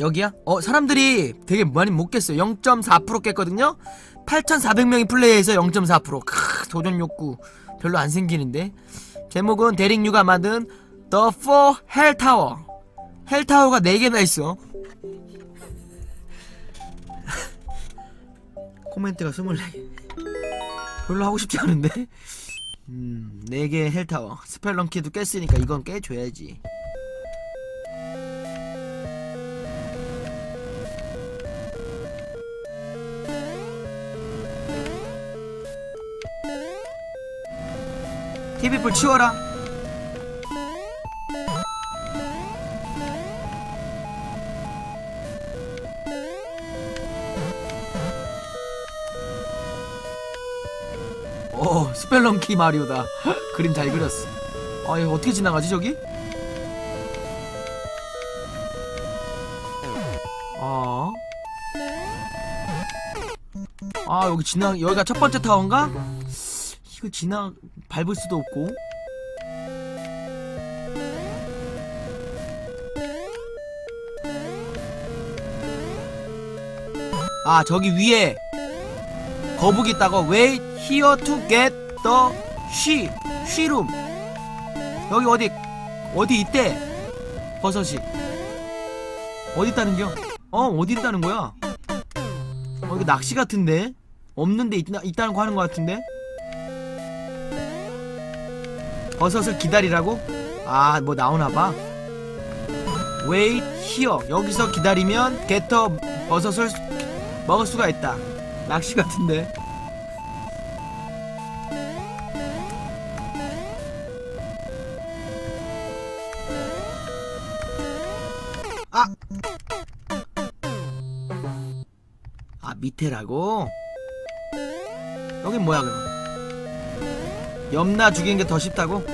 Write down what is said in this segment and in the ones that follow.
여기야? 어 사람들이 되게 많이 못 깼어요. 0.4% 깼거든요? 8,400명이 플레이해서 0.4% 크, 도전 욕구 별로 안 생기는데. 제목은 대릭류가 만든 The Four Hell Tower. 헬 타워가 4개나 있어. 코멘트가 24개. 별로 하고 싶지 않은데? 음 4개 헬타워 스펠런키도 깼으니까 이건 깨줘야지 TV불 치워라 오 스펠런키 마리오다 그림 잘 그렸어 아 이거 어떻게 지나가지 저기? 아. 아 여기 지나 여기가 첫 번째 타워인가? 이거 지나 밟을 수도 없고. 아 저기 위에 거북이 있다고 wait here to get the she she room 여기 어디 어디 있대? 버섯이. 어디 있다는겨? 어 어디 있다는 거야? 어 이거 낚시 같은데? 없는데 있다, 있다는 거 하는 거 같은데 버섯을 기다리라고? 아 뭐 나오나봐. Wait here. 여기서 기다리면 the 버섯을 먹을 수가 있다. 낚시 같은데. 아! 아 밑에라고? 여긴 뭐야 그럼 염나 죽이는 게 더 쉽다고?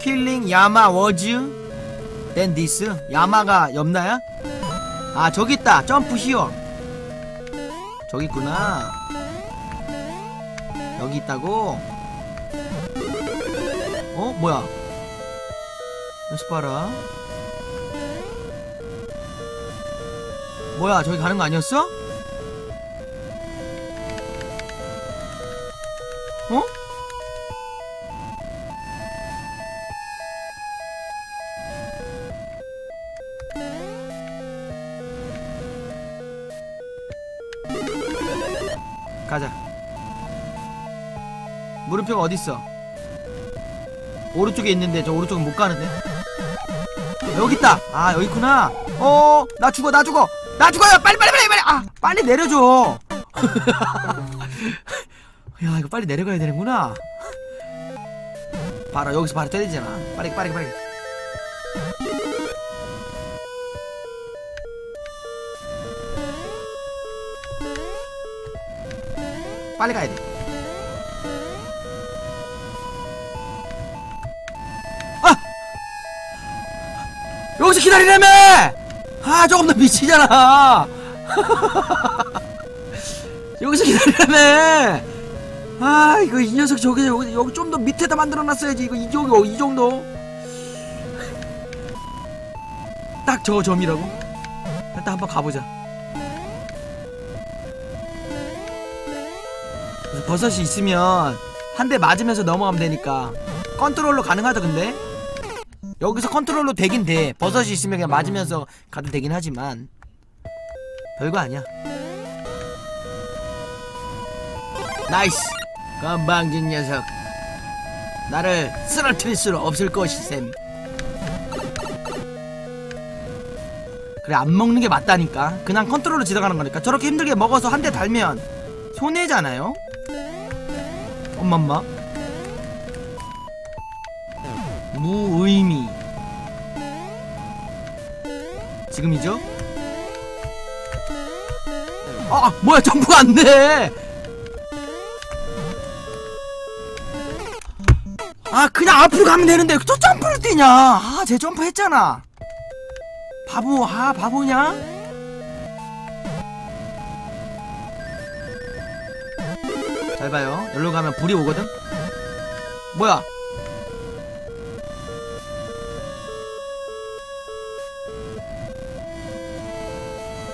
킬링 야마 워즈 댄 디스 야마가 염나야? 아 저기 있다 점프 히어 저기 있구나 여기 있다고? 어? 뭐야 연습 봐라 뭐야 저기 가는 거 아니었어? 어? 물음표가 어딨어? 오른쪽에 있는데 저 오른쪽은 못 가는데? 여기 있다! 아 여기 있구나! 어 나 죽어 나 죽어! 나 죽어요! 빨리 빨리 빨리 빨리! 아 빨리 내려줘! 야 이거 빨리 내려가야 되는구나! 봐라 여기서 바로 때리잖아. 빨리 빨리 빨리. 빨리 가야 돼 여기서 기다리라며! 아, 조금 더 미치잖아! 여기서 기다리라며! 아, 이거 이 녀석 저기, 여기, 여기 좀 더 밑에다 만들어 놨어야지. 이거 이 정도, 이 정도. 딱 저 점이라고? 일단 한번 가보자. 버섯이 있으면 한 대 맞으면서 넘어가면 되니까 컨트롤로 가능하다 근데 여기서 컨트롤로 되긴 돼. 버섯이 있으면 그냥 맞으면서 가도 되긴 하지만. 별거 아니야. 나이스. 건방진 녀석. 나를 쓰러뜨릴 수 없을 것이셈. 그래 안 먹는 게 맞다니까. 그냥 컨트롤로 지나가는 거니까. 저렇게 힘들게 먹어서 한 대 달면 손해잖아요? 엄마엄마 무의미. 지금이죠? 아 아, 뭐야 점프가 안돼! 아 그냥 앞으로 가면 되는데 또 점프를 뛰냐? 아쟤 점프 했잖아. 바보 아 바보냐? 잘 봐요. 여기로 가면 불이 오거든? 뭐야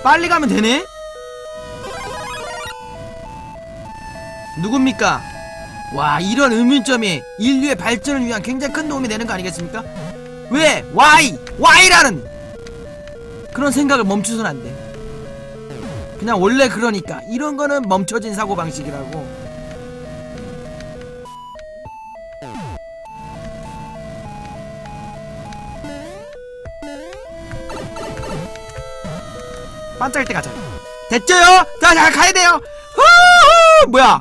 빨리 가면 되네? 누굽니까? 와 이런 의문점이 인류의 발전을 위한 굉장히 큰 도움이 되는 거 아니겠습니까? 왜? Why? Why라는 그런 생각을 멈추선 안 돼. 그냥 원래 그러니까 이런 거는 멈춰진 사고 방식이라고. 반짝일 때 가자. 됐죠요? 자, 자 가야 돼요. 후후! 뭐야?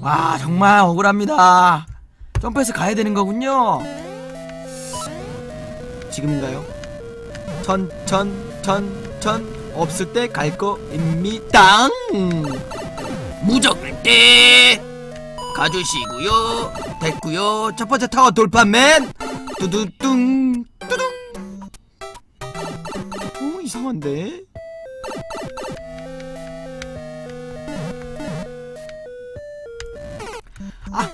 와 정말 억울합니다. 점프해서 가야 되는 거군요. 지금인가요? 천, 천, 천, 천 없을 때 갈 거입니다. 무적을 때 가주시고요. 됐고요. 첫 번째 타워 돌파맨 두두뚱 두둥. 이상한데? 아,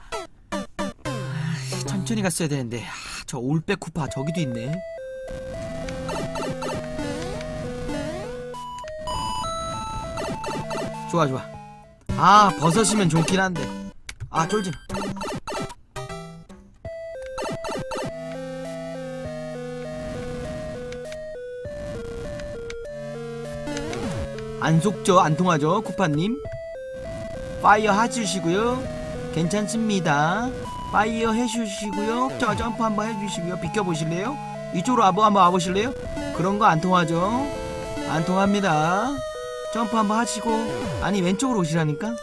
천천히 갔어야 되는데 아, 저 올백 쿠파 저기도 있네. 좋아 좋아. 아 버섯이면 좋긴 한데. 아 쫄지 마. 안 속죠 안 통하죠 쿠파님. 파이어 해주시고요. 괜찮습니다. 파이어 해주시고요. 저 점프 한번 해주시고요. 비켜보실래요? 이쪽으로 와보 한번 와보실래요? 그런 거 안 통하죠? 안 통합니다. 점프 한번 하시고 아니 왼쪽으로 오시라니까.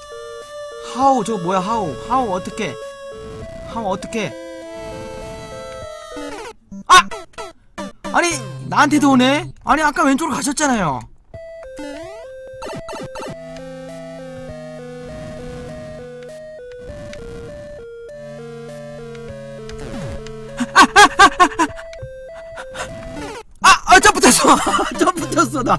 하오 저 뭐야 하오 하오 어떻게? 하오 어떻게? 아! 아니 나한테도 오네? 아니 아까 왼쪽으로 가셨잖아요. 아! 아 점프 탔어! 점프 탔어 나!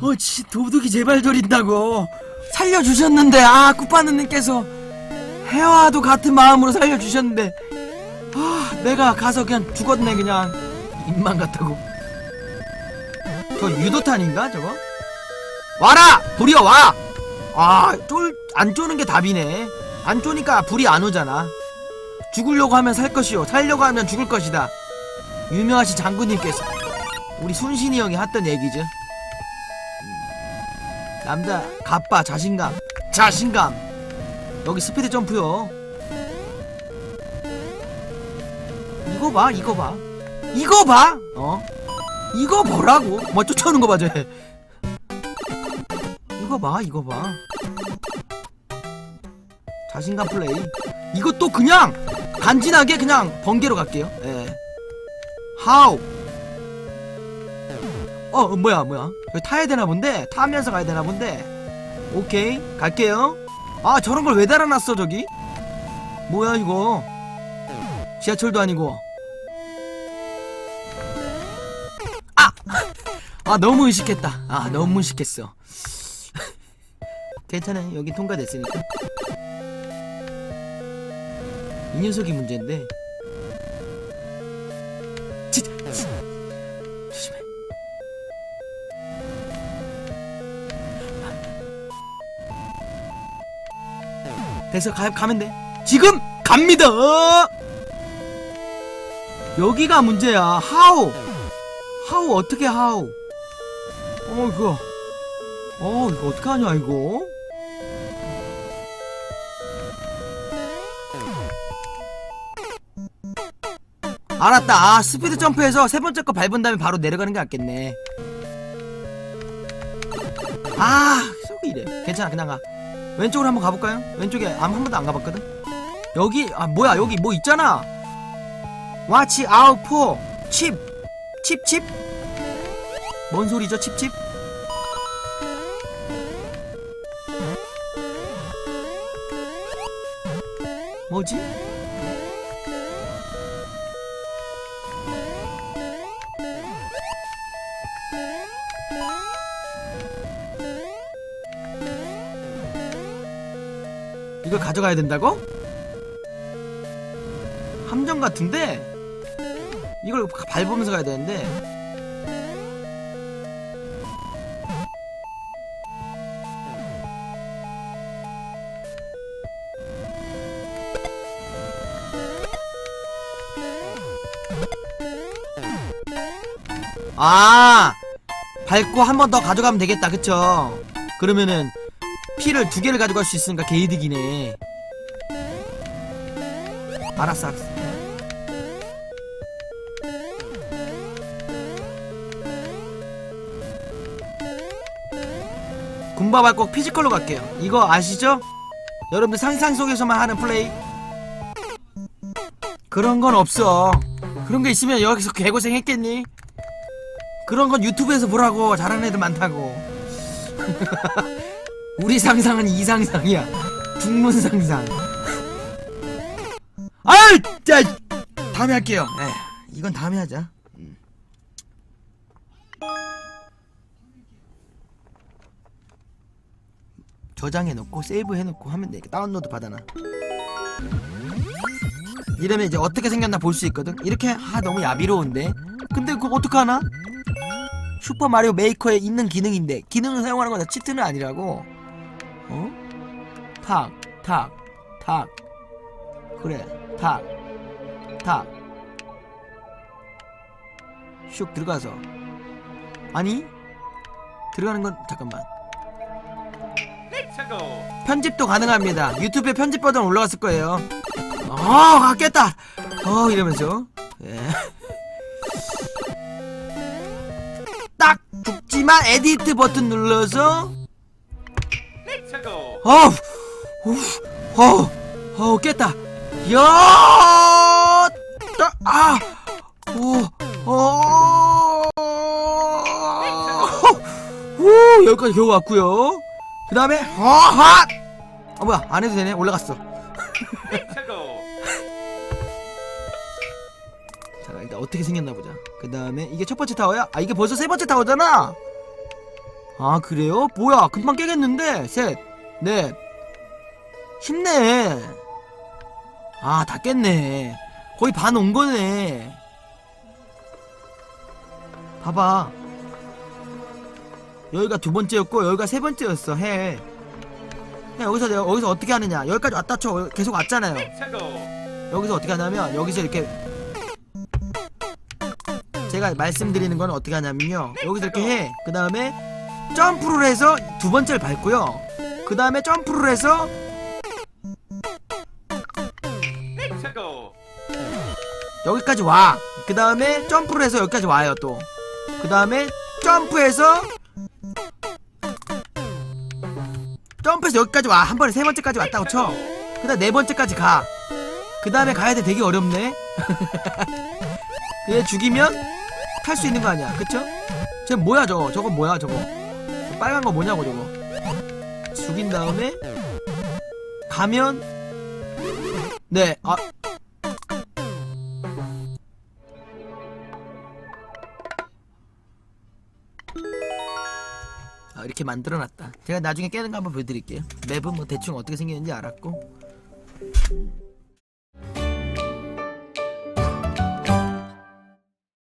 어, 지 도둑이 제발 저린다고 살려주셨는데 아 쿠파누님께서 해와도 같은 마음으로 살려주셨는데 아 내가 가서 그냥 죽었네 그냥 입만 같다고 저 유도탄인가 저거? 와라! 불이여 와! 아 쫄 안 쪼는 게 답이네 안 쪼니까 불이 안 오잖아 죽으려고 하면 살 것이요 살려고 하면 죽을 것이다 유명하신 장군님께서 우리 순신이 형이 했던 얘기죠 음. 남자 갑바 자신감 자신감 여기 스피드 점프요 이거 봐 이거 봐 이거 봐 어? 이거 보라고 뭐 쫓아오는 거 봐, 쟤. 이거 봐, 이거 봐. 자신감 플레이. 이것도 그냥 간지나게 그냥 번개로 갈게요. 예. 하우. 어, 어, 뭐야, 뭐야. 여기 타야 되나 본데? 타면서 가야 되나 본데? 오케이, 갈게요. 아, 저런 걸 왜 달아놨어, 저기? 뭐야, 이거. 지하철도 아니고. 아 너무 의식했다 아 너무 의식했어 괜찮아 여기 통과됐으니까 이 녀석이 문제인데 됐어 가, 가면 돼. 지금 갑니다. 여기가 문제야. 하우 하우 어떻게 하우 어 이거. 어 이거 어떡하냐 이거? 알았다. 아 스피드 점프해서 세 번째 거 밟은 다음에 바로 내려가는 게 낫겠네. 아 속이 이래. 괜찮아 그냥 가 왼쪽으로 한번 가볼까요? 왼쪽에 아무 한 번도 안 가봤거든? 여기 아 뭐야 여기 뭐 있잖아! 와치 아웃 포 칩 칩칩 뭔 소리죠 칩칩 뭐지? 가져가야 된다고? 함정 같은데? 이걸 밟으면서 가야 되는데 아 밟고 한 번 더 가져가면 되겠다 그쵸 그러면은 피를 두 개를 가져갈 수 있으니까 개이득이네. 알았어 알았어. 군바발 꼭 피지컬로 갈게요. 이거 아시죠? 여러분들 상상 속에서만 하는 플레이? 그런 건 없어. 그런 게 있으면 여기서 개고생 했겠니? 그런 건 유튜브에서 보라고. 잘하는 애들 많다고 우리 상상은 이 상상이야. 중문 상상. 아이 자 다음에 할게요. 에 이건 다음에 하자. 음. 저장해놓고 세이브해놓고 하면 돼. 다운로드 받아놔. 이러면 이제 어떻게 생겼나 볼 수 있거든? 이렇게 아 너무 야비로운데? 근데 그거 어떡하나? 슈퍼 마리오 메이커에 있는 기능인데 기능을 사용하는 거다 치트는 아니라고 어? 탁, 탁, 탁. 그래 탁, 탁. 슉 들어가서. 아니 들어가는 건 잠깐만. 편집도 가능합니다. 유튜브에 편집 버전 올라갔을 거예요. 아 깼다. 어 이러면서. 예. 딱 죽지만 에디트 버튼 눌러서 어우 어우 어우 깼다 야 아, 오, 어, 오, 여기까지 겨우 왔고요. 그 다음에, 허핫! 아, 뭐야, 안 해도 되네. 올라갔어. 자, 일단 어떻게 생겼나 보자. 그 다음에, 이게 첫 번째 타워야? 아, 이게 벌써 세 번째 타워잖아? 아, 그래요? 뭐야, 금방 깨겠는데? 셋, 넷, 힘내. 아, 다 깼네. 거의 반 온 거네. 봐봐. 여기가 두 번째였고, 여기가 세 번째였어, 해. 그냥 여기서 여기서 어떻게 하느냐. 여기까지 왔다 쳐. 계속 왔잖아요. 여기서 어떻게 하냐면 여기서 이렇게 제가 말씀드리는 건 어떻게 하냐면요 여기서 이렇게 해 그 다음에 점프를 해서 두 번째를 밟고요 그 다음에 점프를 해서 여기까지 와 그 다음에 점프를 해서 여기까지 와요 또. 그 다음에 점프해서 점프해서 여기까지 와. 한 번에 세 번째까지 왔다고 쳐 그 다음 네 번째까지 가. 그 다음에 가야 돼. 되게 어렵네. 얘 죽이면 탈 수 있는 거 아니야. 그쵸? 쟤 뭐야 저거? 저거 뭐야 저거? 저 빨간 거 뭐냐고 저거 죽인 다음에 가면 네 아. 아, 이렇게 만들어놨다. 제가 나중에 깨는 거 한번 보여드릴게요. 맵은 뭐 대충 어떻게 생겼는지 알았고